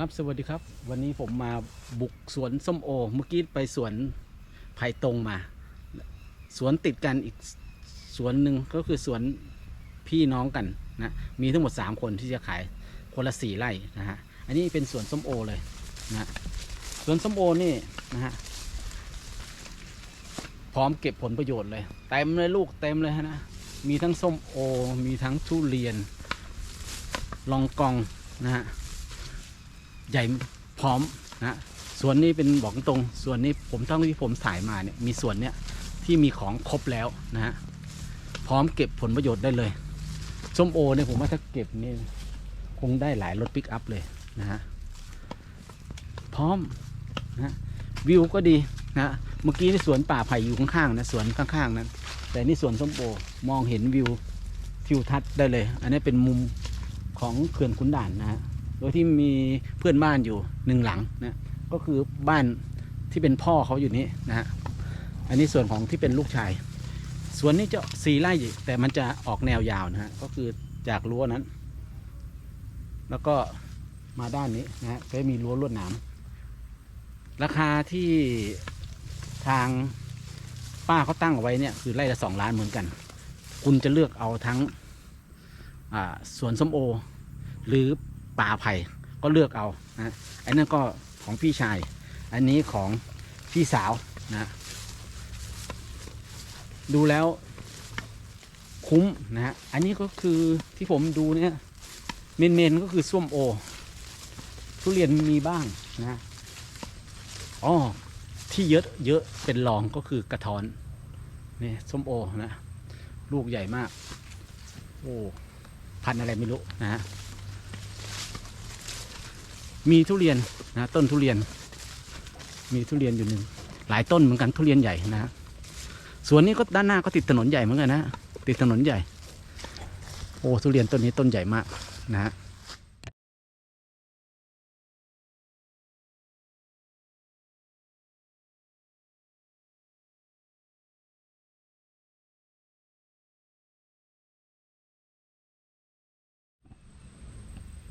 ครับสวัสดีครับ วันนี้ผมมาบุกสวนส้มโอ เมื่อกี้ไปสวนไผ่ตรงมา สวนติดกันอีกสวนหนึ่งก็คือสวนพี่น้องกันนะมีทั้งหมด 3 คนที่จะขายคนละสี่ไร่นะฮะอันนี้เป็นสวนส้มโอเลยนะสวนส้มโอนี่นะฮะพร้อมเก็บผลประโยชน์เลยเต็มเลยลูกเต็มเลยนะมีทั้งส้มโอ มีทั้งทุเรียน ลองกองนะฮะ ใหญ่พร้อมนะส่วนนี้เป็นบอกตรงส่วนนี้ผมต้องที่ผมถ่ายมาเนี่ยมีส่วนเนี้ยที่มีของครบแล้วนะฮะพร้อมเก็บผลประโยชน์ได้เลยส้มโอเนี่ยผมว่าถ้าเก็บนี่คงได้หลายรถปิกอัพเลยนะฮะพร้อมนะวิวก็ดีนะเมื่อกี้ในสวนป่าไผ่อยู่ข้างๆนะสวนข้างๆนั้น แต่นี่สวนส้มโอมองเห็นวิวทิวทัศน์ได้เลย อันนี้เป็นมุมของเขื่อนขุนด่านนะฮะ ดยที่มีเพื่อนบ้านอยู่หนึ่งหลังนะก็คือบ้านที่เป็นพ่อเขาอยู่นี้นะฮะอันนี้ส่วนของที่เป็นลูกชายส่วนนี้จะสี่ไร่แต่มันจะออกแนวยาวนะฮะก็คือจากรั้วนั้น แล้วก็มาด้านนี้นะฮะก็มีรั้วลวดหนามราคาที่ทางป้าเขาตั้งเอาไว้เนี่ยคือไร่ละสองล้านเหมือนกัน คุณจะเลือกเอาทั้งอ่าสวนส้มโอ หรือ ป่าไผ่ก็เลือกเอานะอันนั้นก็ของพี่ชาย อันนี้ของพี่สาวนะดูแล้วคุ้มนะฮะอันนี้ก็คือที่ผมดูเนี่ยเมนเมนๆก็คือส้มโอ ทุเรียนมีบ้างนะอ๋อที่เยอะเยอะเป็นรองก็คือกระท้อนนี่ส้มโอนะ ลูกใหญ่มาก โอ้ พันอะไรไม่รู้นะฮะ มีทุเรียนนะต้นทุเรียน มีทุเรียนอยู่หนึ่งหลายต้นเหมือนกันทุเรียนใหญ่นะสวนนี้ก็ด้านหน้าก็ติดถนนใหญ่เหมือนกันนะติดถนนใหญ่ โอ้ทุเรียนต้นนี้ต้นใหญ่มากนะฮะ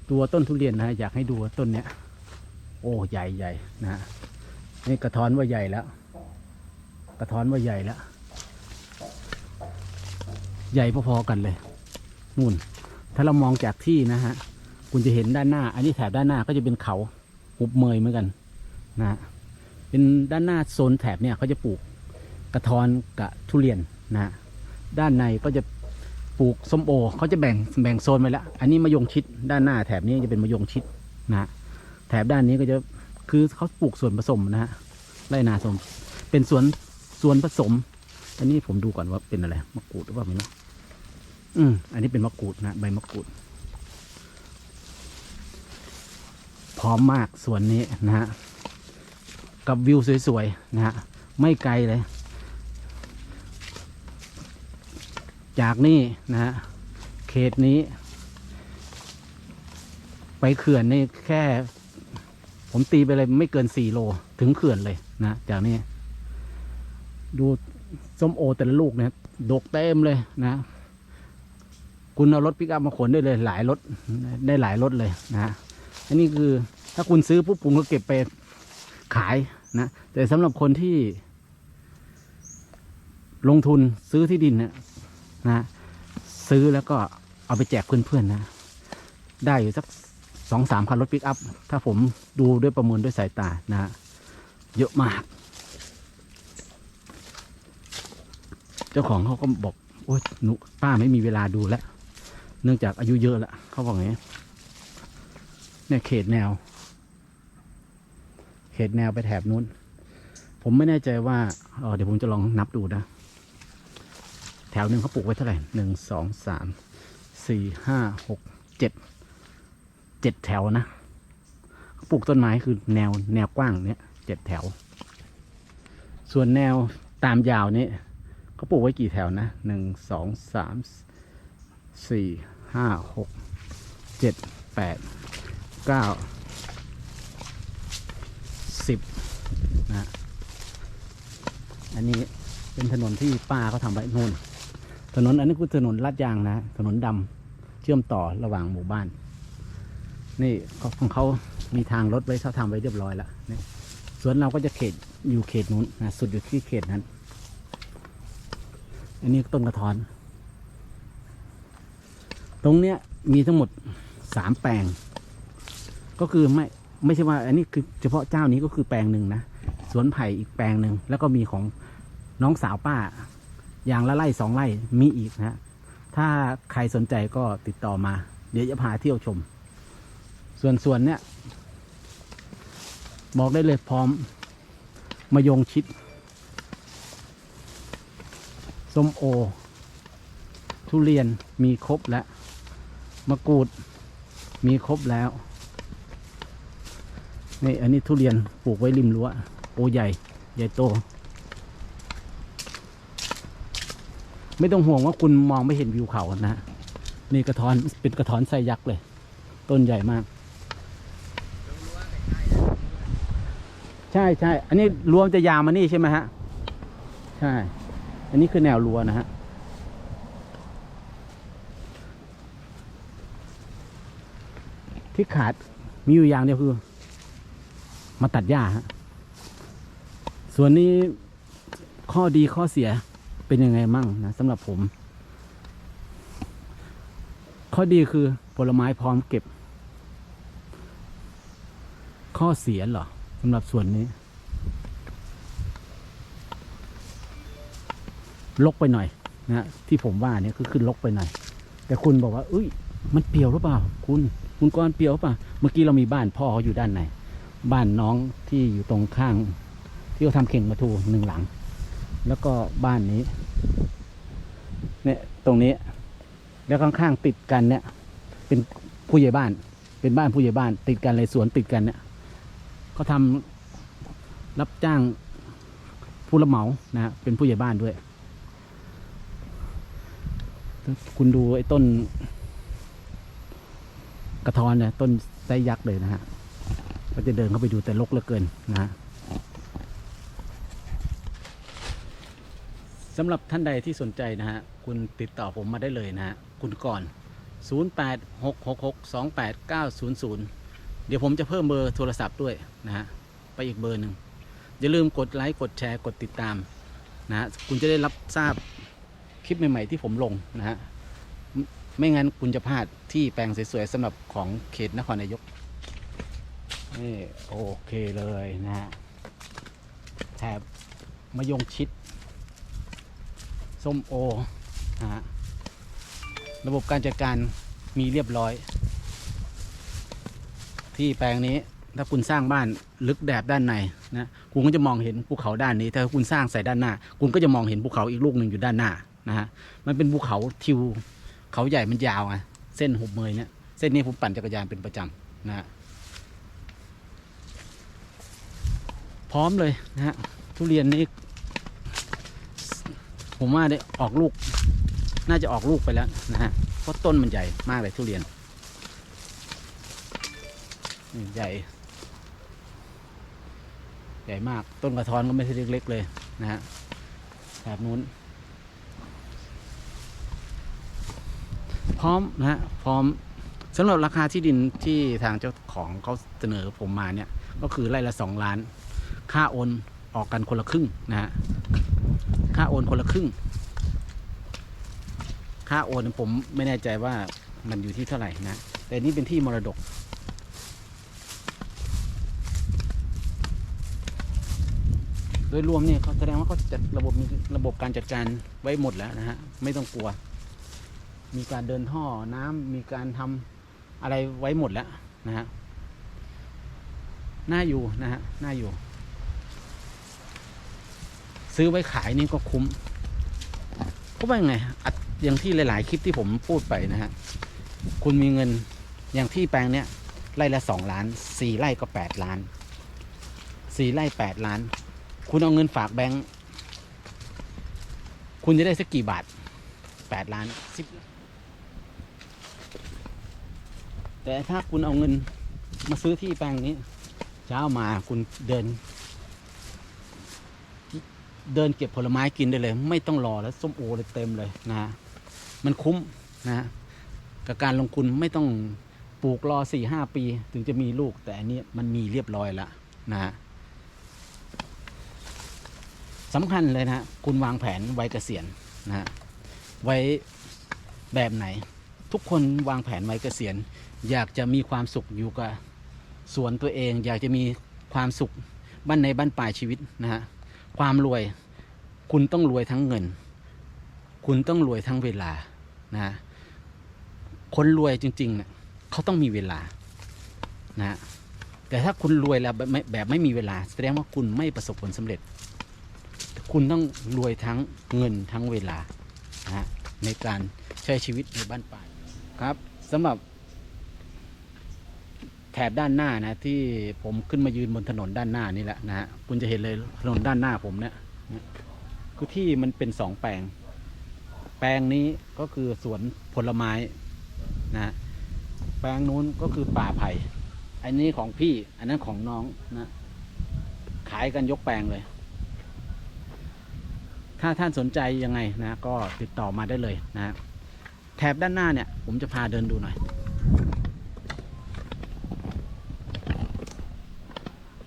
ตัวต้นทุเรียนนะอยากให้ดูต้นเนี้ย โอ้ใหญ่ใหญ่นะฮะนี่กระท้อนว่าใหญ่แล้ว กระท้อนว่าใหญ่แล้ว ใหญ่พอๆกันเลยนู่น ถ้าเรามองจากที่นะฮะคุณจะเห็นด้านหน้า อันนี้แถบด้านหน้าก็จะเป็นเขาหุบเมยเหมือนกันนะฮะเป็นด้านหน้าโซนแถบเนี่ยเขาจะปลูกกระท้อนกับทุเรียนนะฮะด้านในก็จะ ปลูกส้มโอเขาจะแบ่งแบ่งโซนไปแล้ว อันนี้มะยงชิดด้านหน้าแถบนี้จะเป็นมะยงชิดนะแถบด้านนี้ก็จะคือเขาปลูกส่วนผสมนะฮะไรนาสมเป็นสวนสวนผสม อันนี้ผมดูก่อนว่าเป็นอะไรมะกรูดหรือเปล่าไม่รู้อืมอันนี้เป็นมะกรูดนะใบมะกรูด พร้อมมากสวนนี้นะฮะกับวิวสวยๆนะฮะไม่ไกลเลย จากนี่นะฮะเขตนี้ ไปเขื่อนนี่แค่ ผมตีไปเลยไม่เกินสี่โลถึงเขื่อนเลยนะจากนี้ ดูส้มโอแต่ละลูกเนี่ยดกเต็มเลยนะ คุณเอารถปิกอัพมาขนได้เลยหลายรถได้หลายรถเลยนะอันนี้คือถ้าคุณซื้อปุ๊บคุณก็เก็บไปขายนะ แต่สำหรับคนที่ลงทุนซื้อที่ดินเนะ นะซื้อแล้วก็เอาไปแจกเพื่อนๆนะ ได้อยู่สักสองสามคันรถปิกอัพ ถ้าผมดูด้วยประเมินด้วยสายตานะ เยอะมาก เจ้าของเขาก็บอก โอ๊ยหนุป้าไม่มีเวลาดูแล้ว เนื่องจากอายุเยอะแล้วเขาบอกอย่างนี้เนี่ยเขตแนว เขตแนวไปแถบนู้น ผมไม่แน่ใจว่าเออเดี๋ยวผมจะลองนับดูนะ แถวหนึ่งเขาปลูกไว้เท่าไหร่หนึ่งสองสามสี่ห้าหกเจ็ดเจ็ดแถวนะปลูกต้นไม้คือแนวแนวกว้างเนี่ยเจ็ดแถว ส่วนแนวตามยาวนี่เขาปลูกไว้กี่แถวนะหนึ่งสองสามสี่ห้าหกเจ็ดแปดเก้าสิบนะอันนี้เป็นถนนที่ป้าเขาทำไว้นู่น ถนนอันนี้คือถนนลาดยางนะ ถนนดำเชื่อมต่อระหว่างหมู่บ้าน นี่ของเขามีทางรถไว้เขาทำไว้เรียบร้อยแล้วนี่สวนเราก็จะเขตอยู่เขตนู้นนะสุดอยู่ที่เขตนั้น อันนี้ต้นกระท้อน ตรงเนี้ยมีทั้งหมดสามแปลง ก็คือไม่ไม่ใช่ว่า อันนี้คือเฉพาะเจ้านี้ก็คือแปลงหนึ่งนะสวนไผ่อีกแปลงหนึ่งแล้วก็มีของน้องสาวป้า อย่างละไร่สองไร่มีอีกนะฮะถ้าใครสนใจก็ติดต่อมา เดี๋ยวจะพาเที่ยวชม ส่วนส่วนเนี้ยบอกได้เลยพร้อมมายงชิดส้มโอ ทุเรียนมีครบแล้วมะกรูดมีครบแล้วนี่อันนี้ทุเรียนปลูกไว้ริมรั้วโอใหญ่ ใหญ่โต ไม่ต้องห่วงว่าคุณมองไม่เห็นวิวเขานะนี่กระท้อนเป็นกระท้อนไซยักษ์เลย ต้นใหญ่มาก ใช่ใช่อันนี้รั้วมจะยาวมานี่ใช่ไหมฮะ ใช่ อันนี้คือแนวรั้วนะฮะที่ขาดมีอยู่อย่างเดียวคือ มาตัดหญ้าฮะส่วนนี้ข้อดีข้อเสีย เป็นยังไงมั่งนะสำหรับผม ข้อดีคือผลไม้พร้อมเก็บ ข้อเสียเหรอสำหรับส่วนนี้ลกไปหน่อยนะที่ผมว่าเนี่ยคือขึ้นลกไปหน่อย แต่คุณบอกว่าเอ้ย มันเปียวหรือเปล่า คุณ คุณกรณ์เปียวหรือเปล่าเมื่อกี้เรามีบ้านพ่อเขาอยู่ด้านในบ้านน้องที่อยู่ตรงข้าง ที่เขาทำเข่งมาทูหนึ่งหลัง แล้วก็บ้านนี้ เนี่ยตรงนี้ แล้วข้างๆติดกันเนี่ย เป็นผู้ใหญ่บ้าน เป็นบ้านผู้ใหญ่บ้าน ติดกันเลยสวนติดกันเนี่ยเขาทำรับจ้างผู้รับเหมานะฮะเป็นผู้ใหญ่บ้านด้วย คุณดูไอ้ต้น กระทอนเนี่ยต้นไซยักษ์เลยนะฮะก็จะเดินเข้าไปดูแต่ลกเหลือเกินนะฮะ สำหรับท่านใดที่สนใจนะฮะคุณติดต่อผมมาได้เลยนะฮะคุณก่อน 0866628900 เดี๋ยวผมจะเพิ่มเบอร์โทรศัพท์ด้วยนะฮะไปอีกเบอร์หนึ่งอย่าลืมกดไลค์กดแชร์กดติดตามนะฮะคุณจะได้รับทราบคลิปใหม่ ๆ ที่ผมลงนะฮะไม่งั้นคุณจะพลาดที่แปลงสวยๆสำหรับของเขตนครนายกนี่โอเคเลยนะฮะแถบมะยงชิด ส้มโอนะฮะระบบการจัดการมีเรียบร้อย ที่แปลงนี้ถ้าคุณสร้างบ้านลึกแดบด้านในนะคุณก็จะมองเห็นภูเขาด้านนี้ ถ้าคุณสร้างใส่ด้านหน้า คุณก็จะมองเห็นภูเขาอีกลูกหนึ่งอยู่ด้านหน้านะฮะมันเป็นภูเขาทิวเขาใหญ่มันยาวไงเส้นหุบเมยเนี่ยเส้นนี้ผมปั่นจักรยานเป็นประจำนะฮะพร้อมเลยนะฮะทุเรียนนี่ ผมว่าได้ออกลูก น่าจะออกลูกไปแล้วนะฮะเพราะต้นมันใหญ่มากเลยทุเรียนใหญ่ ใหญ่มากต้นกระท้อนก็ไม่ใช่เล็กๆเลยนะฮะแบบนู้น พร้อมนะฮะพร้อมสำหรับราคาที่ดินที่ทางเจ้าของเขาเสนอผมมาเนี่ย ก็คือไร่ละสองล้าน ค่าโอนออกกันคนละครึ่งนะฮะ ค่าโอนคนละครึ่ง ค่าโอนผมไม่แน่ใจว่ามันอยู่ที่เท่าไหร่นะ แต่นี่เป็นที่มรดก โดยรวมเนี่ยเขาแสดงว่าเขาจัดระบบมีระบบการจัดการไว้หมดแล้วนะฮะ ไม่ต้องกลัว มีการเดินท่อน้ำมีการทำอะไรไว้หมดแล้วนะฮะ น่าอยู่นะฮะ น่าอยู่ ซื้อไว้ขายนี่ก็คุ้มเพราะว่าไงอัดอย่างที่หลาย ๆ คลิปที่ผมพูดไปนะฮะคุณมีเงินอย่างที่แปลงเนี้ยไร่ละสองล้านสี่ไร่ก็แปดล้านสี่ไร่แปดล้าน คุณเอาเงินฝากแบงค์คุณจะได้สักกี่บาทแปดล้านสิบแต่ถ้าคุณเอาเงินมาซื้อที่แปลงนี้ เช้ามาคุณเดิน เดินเก็บผลไม้กินได้เลย ไม่ต้องรอแล้วส้มโอเลยเต็มเลยนะฮะมันคุ้มนะฮะกับการลงทุนไม่ต้องปลูกรอสี่ห้าปี ถึงจะมีลูกแต่อันนี้มันมีเรียบร้อยแล้วนะฮะสำคัญเลยนะฮะคุณวางแผนไว้เกษียณนะฮะไว้แบบไหน ทุกคนวางแผนไว้เกษียณ อยากจะมีความสุขอยู่กับสวนตัวเอง อยากจะมีความสุขบ้านในบ้านปลายชีวิตนะฮะ ความรวย คุณต้องรวยทั้งเงิน คุณต้องรวยทั้งเวลานะคนรวยจริงๆเนี่ยเขาต้องมีเวลานะแต่ถ้าคุณรวยแล้วแบบไม่แบบไม่มีเวลา แสดงว่าคุณไม่ประสบผลสำเร็จ คุณต้องรวยทั้งเงินทั้งเวลานะในการใช้ชีวิตในบ้านปลาครับสำหรับ แถบด้านหน้านะ ที่ผมขึ้นมายืนบนถนนด้านหน้านี่แหละนะฮะคุณจะเห็นเลยถนนด้านหน้าผมเนี่ยคือที่มันเป็นสองแปลง แปลงนี้ก็คือสวนผลไม้นะฮะแปลงนู้นก็คือป่าไผ่อันนี้ของพี่อันนั้นของน้องนะขายกันยกแปลงเลย ถ้าท่านสนใจยังไงนะ ก็ติดต่อมาได้เลยนะฮะแถบด้านหน้าเนี่ย ผมจะพาเดินดูหน่อย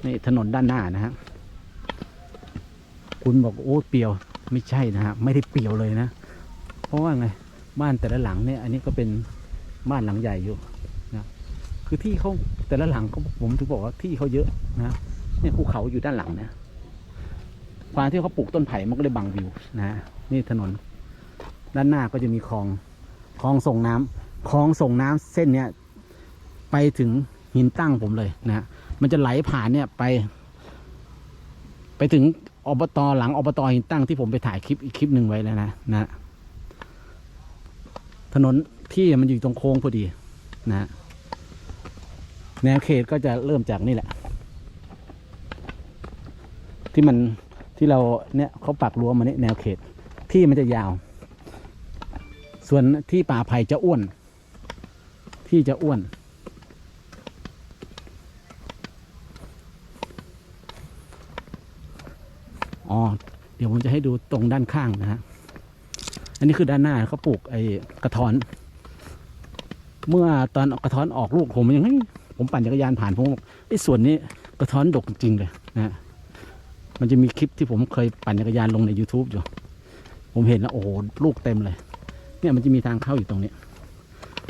นี่ถนนด้านหน้านะฮะคุณบอกโอ้เปียวไม่ใช่นะฮะไม่ได้เปียวเลยนะ เพราะว่าไงบ้านแต่ละหลังเนี่ย อันนี้ก็เป็นบ้านหลังใหญ่อยู่นะคือที่เขาแต่ละหลังเขาผมถึงบอกว่าที่เขาเยอะนะเนี่ยภูเขาอยู่ด้านหลังนะความที่เขาปลูกต้นไผ่มันก็เลยบังวิวนะนี่ถนน ด้านหน้าก็จะมีคลองคลองส่งน้ำคลองส่งน้ำเส้นเนี้ยไปถึงหินตั้งผมเลยนะ มันจะไหลผ่านเนี่ยไป ไปถึงอบตหลังอบตหินตั้งที่ผมไปถ่ายคลิปอีกคลิปหนึ่งไว้แล้วนะนะถนนที่มันอยู่ตรงโค้งพอดีนะแนวเขตก็จะเริ่มจากนี่แหละ ที่มันที่เราเนี่ยเขาปักรั้วมาเนี่ยแนวเขตที่มันจะยาว ส่วนที่ป่าไผ่จะอ้วน ที่จะอ้วน อ๋อ เดี๋ยวผมจะให้ดูตรงด้านข้างนะฮะ อันนี้คือด้านหน้าเขาปลูกไอ้กระท้อน เมื่อตอนกระท้อนออกลูกผมยังผมปั่นจักรยานผ่านผมไอ้ส่วนนี้กระท้อนดกจริงเลยนะมันจะมีคลิปที่ผมเคยปั่นจักรยานลงใน YouTube อยู่ ผมเห็นแล้วโอ้โหลูกเต็มเลย เนี่ยมันจะมีทางเข้าอยู่ตรงนี้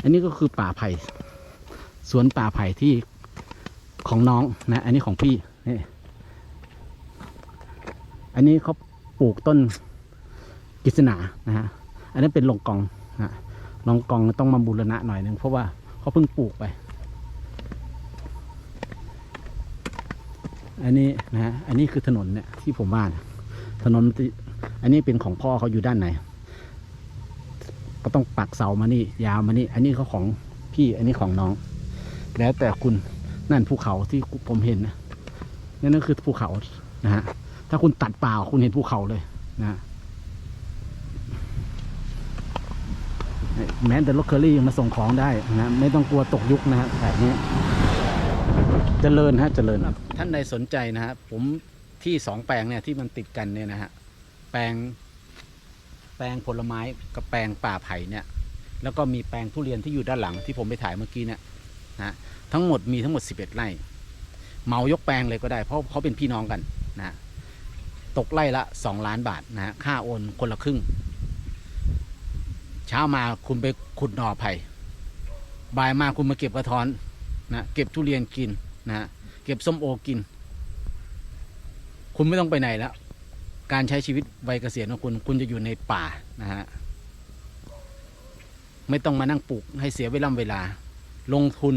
อันนี้ก็คือป่าไผ่ สวนป่าไผ่ที่ของน้องนะ อันนี้ของพี่ อันนี้เขาปลูกต้นกิษณานะฮะ อันนั้เป็นลงกองนะลงกองต้องมาบูรณะหน่อยนึงเพราะว่าเขาเพิ่งปลูกไป อันนี้นะฮะ อันนี้คือถนนเนี่ยที่ผมว่านะถนน อันนี้เป็นของพ่อเขาอยู่ด้านในก็ต้องปักเสามานี่ ยาวมานี่ อันนี้เขาของพี่ อันนี้ของน้อง แล้วแต่คุณ นั่นภูเขาที่ผมเห็นนะนั่นก็คือภูเขานะฮะ ถ้าคุณตัดเปล่าคุณเห็นภูเขาเลยนะแม้แต่รถเคอรี่ยังมาส่งของได้นะไม่ต้องกลัวตกยุคนะฮะแบบนี้เจริญฮะเจริญท่านใดสนใจนะฮะผมที่สองแปลงเนี่ยที่มันติดกันเนี่ยนะฮะแปลง แปลงผลไม้กับแปลงป่าไผ่เนี่ย แล้วก็มีแปลงทุเรียนที่อยู่ด้านหลังที่ผมไปถ่ายเมื่อกี้เนี่ยนะทั้งหมดมีทั้งหมด 11 ไร่ เมายกแปลงเลยก็ได้เพราะเขาเป็นพี่น้องกันนะ ตกไร่ละสองล้านบาทนะฮะค่าโอนคนละครึ่ง เช้ามาคุณไปขุดหน่อไผ่บ่ายมาคุณมาเก็บกระท้อนนะเก็บทุเรียนกินนะฮะเก็บส้มโอกิน คุณไม่ต้องไปไหนแล้ว การใช้ชีวิตวัยเกษียณของคุณคุณจะอยู่ในป่านะฮะไม่ต้องมานั่งปลูกให้เสียเวลาเวลา ลงทุน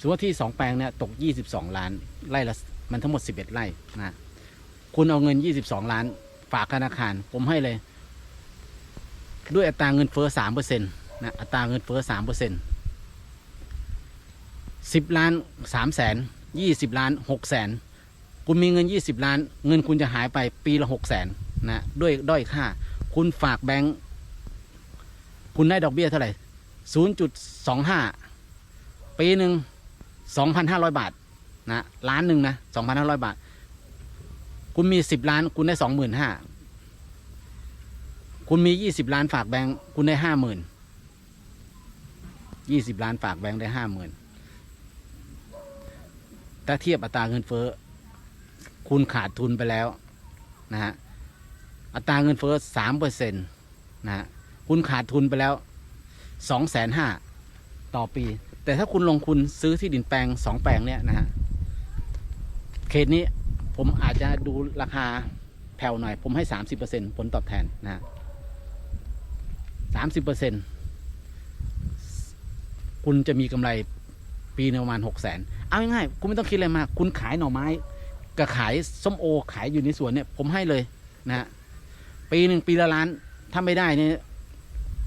สมมติว่าที่สองแปลงเนี่ยตก 22 ล้านไร่ละมันทั้งหมด 11 ไร่นะ คุณเอาเงิน 22 ล้าน ฝากธนาคาร ผมให้เลย ด้วยอัตราเงินเฟ้อ3เปอร์เซ็นต์นะอัตราเงินเฟ้อ3เปอร์เซ็นต์10ล้าน3แสน20ล้าน6แสนคุณมีเงิน 20 ล้าน เงินคุณจะหายไปปีละ6แสนนะด้วยด้อยค่า คุณฝากแบงค์คุณได้ดอกเบี้ยเท่าไหร่0.25ปีหนึ่ง2,500บาทนะล้านหนึ่งนะ2,500บาท คุณมี10ล้าน คุณได้25,000คุณมี20ล้านฝากแบงค์คุณได้50,000ยี่สิบล้านฝากแบงค์ได้ห้าหมื่นถ้าเทียบอัตราเงินเฟ้อคุณขาดทุนไปแล้วนะฮะอัตราเงินเฟ้อสามเปอร์เซ็นต์นะฮะคุณขาดทุนไปแล้วสองแสนห้าต่อปี แต่ถ้าคุณลงทุนซื้อที่ดินแปลงสองแปลงเนี่ยนะฮะเขตนี้ ผมอาจจะดูราคาแผ่วหน่อย ผมให้สามสิบเปอร์เซ็นผลตอบแทนนะฮะสามสิบเปอร์เซ็นคุณจะมีกำไรปีประมาณหกแสนเอาง่ายๆคุณไม่ต้องคิดอะไรมาก คุณขายหน่อไม้กับขายส้มโอ ขายอยู่ในสวนเนี่ย ผมให้เลยนะฮะปีหนึ่งปีละล้านถ้าไม่ได้เนี่ย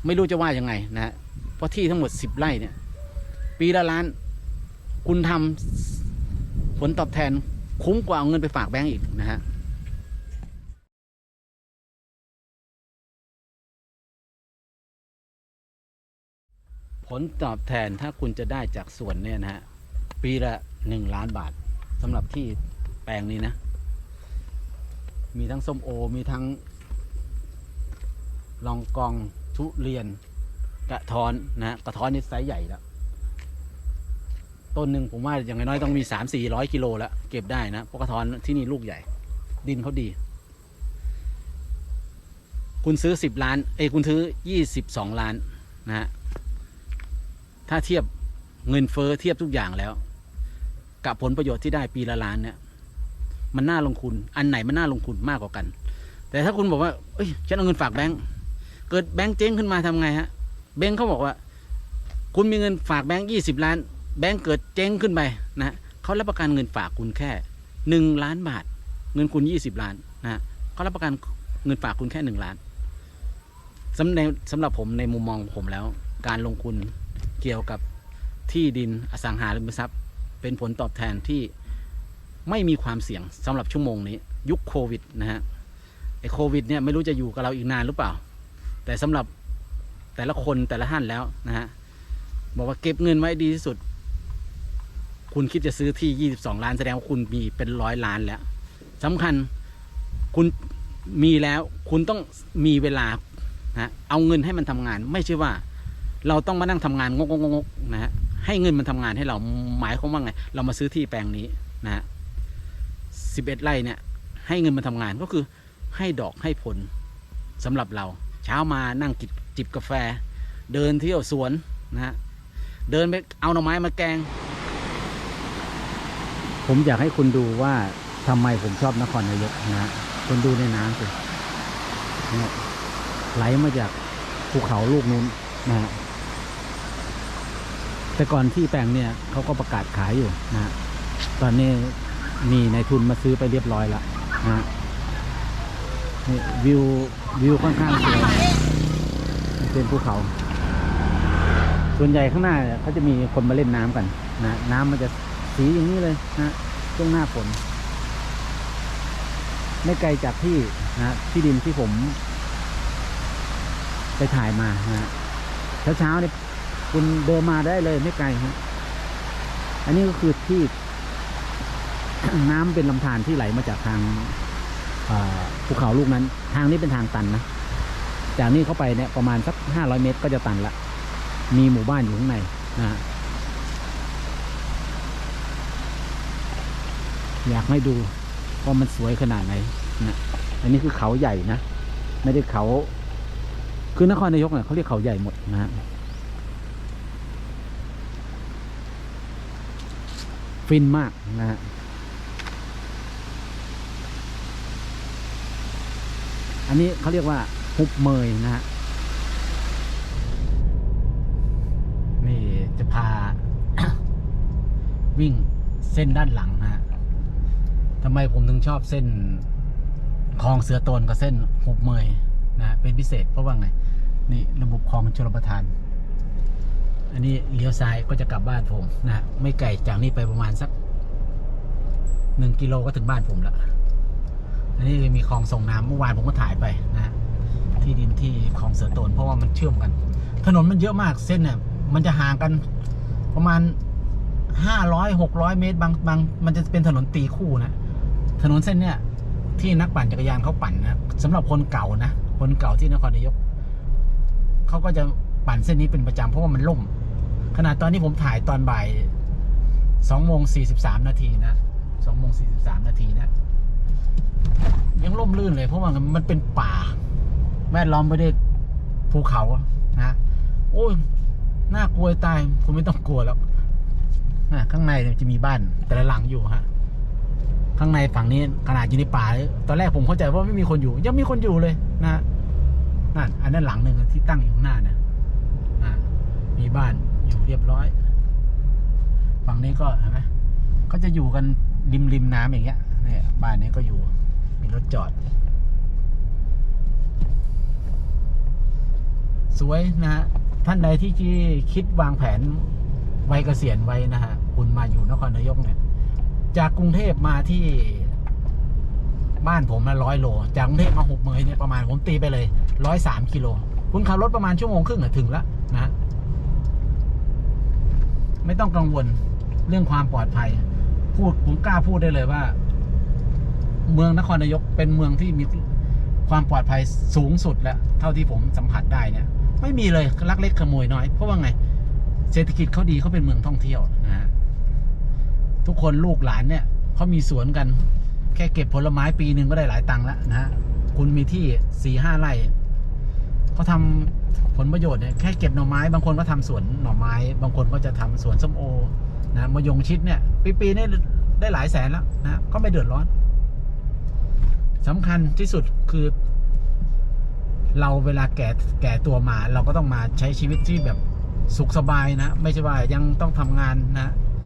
ไม่รู้จะว่ายังไงนะฮะเพราะที่ทั้งหมดสิบไร่เนี่ย ปีละล้าน คุณทำผลตอบแทน คุ้มกว่าเอาเงินไปฝากแบงก์อีกนะฮะผลตอบแทนถ้าคุณจะได้จากสวนเนี่ยนะฮะปีละหนึ่งล้านบาทสำหรับที่แปลงนี้นะ มีทั้งส้มโอ มีทั้งลองกองทุเรียน กระท้อนนะฮะกระท้อนนี่ไซส์ใหญ่แล้ว ต้นหนึ่งผมว่าอย่างน้อยๆต้องมีสามสี่ร้อยกิโลแล้วเก็บได้นะเพราะกระท้อนที่นี่ลูกใหญ่ ดินเขาดี คุณซื้อสิบล้าน เอ้ยคุณซื้อยี่สิบสองล้านนะฮะถ้าเทียบเงินเฟ้อเทียบทุกอย่างแล้ว กับผลประโยชน์ที่ได้ปีละล้านเนี่ยมันน่าลงทุน อันไหนมันน่าลงทุนมากกว่ากัน แต่ถ้าคุณบอกว่าเอ้ยฉันเอาเงินฝากแบงก์เกิดแบงก์เจ๊งขึ้นมาทำไงฮะแบงก์เขาบอกว่า คุณมีเงินฝากแบงก์ยี่สิบล้าน แบงก์เกิดเจ๊งขึ้นไปนะเขารับประกันเงินฝากคุณแค่หนึ่งล้านบาท เงินคุณยี่สิบล้านนะเขารับประกันเงินฝากคุณแค่หนึ่งล้านสำสำหรับผมในมุมมองผมแล้ว การลงทุนเกี่ยวกับที่ดินอสังหาริมทรัพย์ เป็นผลตอบแทนที่ไม่มีความเสี่ยงสำหรับชั่วโมงนี้ ยุคโควิดนะฮะไอโควิดเนี่ยไม่รู้จะอยู่กับเราอีกนานหรือเปล่า แต่สำหรับแต่ละคนแต่ละท่านแล้วนะฮะบอกว่าเก็บเงินไว้ดีที่สุด คุณคิดจะซื้อที่ 22 ล้านแสดงว่าคุณมีเป็นร้อยล้านแล้วสำคัญคุณมีแล้วคุณต้องมีเวลานะเอาเงินให้มันทำงาน ไม่ใช่ว่า เราต้องมานั่งทำงานงกงกๆๆนะฮะให้เงินมันทำงานให้เราหมายความว่าไง เรามาซื้อที่แปลงนี้นะฮะสิบเอ็ดไร่เนี่ย ให้เงินมันทำงานก็คือให้ดอกให้ผลสำหรับเรา เช้ามานั่งจิบจิบกาแฟ เดินเที่ยวสวนนะฮะเดินไปเอาหน่อไม้มาแกง ผมอยากให้คุณดูว่าทำไมผมชอบนครนายกนะฮะคุณดูในน้ำสิเนี่ยไหลมาจากภูเขาลูกนู้นนะฮะแต่ก่อนที่แปลงเนี่ยเขาก็ประกาศขายอยู่นะฮะตอนนี้มีนายทุนมาซื้อไปเรียบร้อยแล้วนะฮะนี่วิววิวค่อนข้างสวยเป็นภูเขา ส่วนใหญ่ข้างหน้าเนี่ยเขาจะมีคนมาเล่นน้ำกันนะน้ำมันจะ สีอย่างนี้เลยนะช่วงหน้าฝนไม่ไกลจากที่นะที่ดินที่ผม ไปถ่ายมานะฮะเช้าๆเนี่ยคุณเดินมาได้เลยไม่ไกลฮะอันนี้ก็คือที่น้ำเป็นลำธารที่ไหลมาจากทางภูเขาลูกนั้น ทางนี้เป็นทางตันนะจากนี้เข้าไปเนี่ยประมาณสักห้าร้อยเมตรก็จะตันละมีหมู่บ้านอยู่ข้างในนะฮะ อยากให้ดูว่ามันสวยขนาดไหนนะอันนี้คือเขาใหญ่นะ ไม่ได้เขา คือนครนายกเนี่ยเขาเรียกเขาใหญ่หมดนะฮะฟินมากนะฮะอันนี้เขาเรียกว่าฮุบเมยนะฮะนี่จะพา วิ่งเส้นด้านหลังนะฮะ ทำไมผมถึงชอบเส้นคลองเสือโตนกับเส้นหุบเมยนะเป็นพิเศษเพราะว่าไงนี่ระบบคลองชลประทาน อันนี้เลี้ยวซ้ายก็จะกลับบ้านผมนะไม่ไกลจากนี้ไปประมาณสักหนึ่งกิโลก็ถึงบ้านผมล้วอันนี้มีคลองส่งน้ำเมื่อวานผมก็ถ่ายไปนะฮะที่ดินที่คลองเสือโตนเพราะว่ามันเชื่อมกัน ถนนมันเยอะมากเส้นเนี่ยมันจะห่างกันประมาณห้าร้อยหกร้อยเมตรบางบางมันจะเป็นถนนตีคู่นะ ถนนเส้นเนี่ยที่นักปั่นจักรยานเขาปั่นนะสำหรับคนเก่านะคนเก่าที่นครนายกเขาก็จะปั่นเส้นนี้เป็นประจำเพราะว่ามันล่ม ขนาดตอนนี้ผมถ่ายตอนบ่ายสองโมงสี่สิบสามนาทีนะสองโมงสี่สิบสามนาทีนะยังร่มรื่นเลยเพราะว่ามันเป็นป่า แวดล้อมไปด้วยภูเขานะโอ้ยน่ากลัวตายคุณไม่ต้องกลัวแล้วข้างในจะมีบ้านแต่ละหลังอยู่ฮะ ข้างในฝั่งนี้ขนาดอยู่ในป่า ตอนแรกผมเข้าใจว่าไม่มีคนอยู่ยังมีคนอยู่เลยนะนั่นอันนั้นหลังหนึ่งที่ตั้งอยู่ข้างหน้านะอะมีบ้านอยู่เรียบร้อย ฝั่งนี้ก็เห็นไหมก็จะอยู่กันริมริมน้ำอย่างเงี้ยเนี่ยบ้านนี้ก็อยู่ มีรถจอด สวยนะฮะท่านใดที่คิดวางแผนวัยเกษียณไว้นะฮะคุณมาอยู่นครนายกเนี่ย จากกรุงเทพมาที่บ้านผมมาร้อยโล จากกรุงเทพมาหุบเมยเนี่ยประมาณผมตีไปเลยร้อยสามกิโล คุณขับรถประมาณชั่วโมงครึ่งถึงแล้วนะ ไม่ต้องกังวลเรื่องความปลอดภัย พูดผมกล้าพูดได้เลยว่า เมืองนครนายกเป็นเมืองที่มีความปลอดภัยสูงสุดแล้ว เท่าที่ผมสัมผัสได้เนี่ย ไม่มีเลยลักเล็กขโมยน้อย เพราะว่าไง เศรษฐกิจเขาดีเขาเป็นเมืองท่องเที่ยวนะฮะ ทุกคนลูกหลานเนี่ยเขามีสวนกัน แค่เก็บผลไม้ปีหนึ่งก็ได้หลายตังค์แล้วนะฮะคุณมีที่สี่ห้าไร่เขาทำผลประโยชน์เนี่ยแค่เก็บหน่อไม้บางคนก็ทำสวนหน่อไม้ บางคนก็จะทำสวนส้มโอนะมะยงชิดเนี่ย ปีปีๆนี่ได้หลายแสนแล้วนะก็ไม่เดือดร้อนสำคัญที่สุดคือ เราเวลาแก่แก่ตัวมา เราก็ต้องมาใช้ชีวิตที่แบบสุขสบายนะ ไม่ใช่ว่ายังต้องทำงานนะ